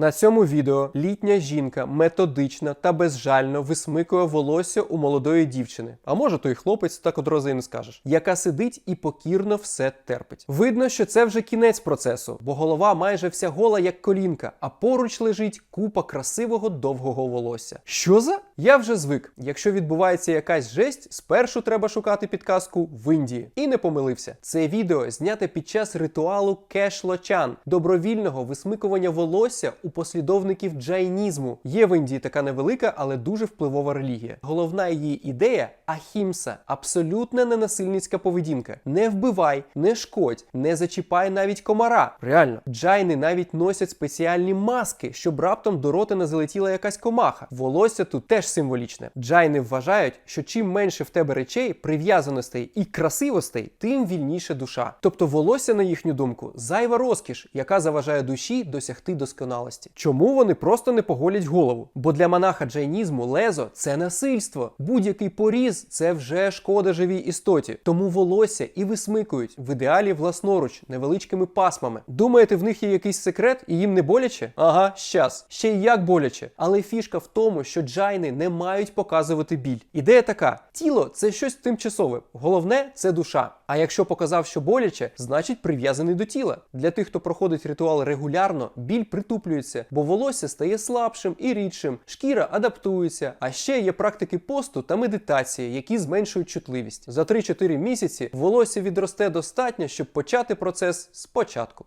На цьому відео літня жінка методично та безжально висмикує волосся у молодої дівчини, а може то й хлопець, так одразу і не скажеш, яка сидить і покірно все терпить. Видно, що це вже кінець процесу, бо голова майже вся гола як колінка, а поруч лежить купа красивого довгого волосся. Що за? Я вже звик. Якщо відбувається якась жесть, спершу треба шукати підказку в Індії. І не помилився. Це відео зняте під час ритуалу кешлочан, добровільного висмикування волосся у послідовників джайнізму. Є в Індії така невелика, але дуже впливова релігія. Головна її ідея ахімса, абсолютна ненасильницька поведінка. Не вбивай, не шкодь, не зачіпай навіть комара. Реально, джайни навіть носять спеціальні маски, щоб раптом до рота не залетіла якась комаха. Волосся тут теж символічне. Джайни вважають, що чим менше в тебе речей, прив'язаностей і красивостей, тим вільніше душа. Тобто волосся, на їхню думку, зайва розкіш, яка заважає душі досягти досконалості. Чому вони просто не поголять голову? Бо для монаха джайнізму лезо це насильство. Будь-який поріз це вже шкода живій істоті. Тому волосся і висмикують в ідеалі власноруч невеличкими пасмами. Думаєте, в них є якийсь секрет і їм не боляче? Ага, щас. Ще й як боляче. Але фішка в тому, що джайни не мають показувати біль. Ідея така: тіло це щось тимчасове. Головне це душа. А якщо показав, що боляче, значить прив'язаний до тіла. Для тих, хто проходить ритуал регулярно, біль притуплюється, бо волосся стає слабшим і рідшим, шкіра адаптується. А ще є практики посту та медитації, які зменшують чутливість. За 3-4 місяці волосся відросте достатньо, щоб почати процес спочатку.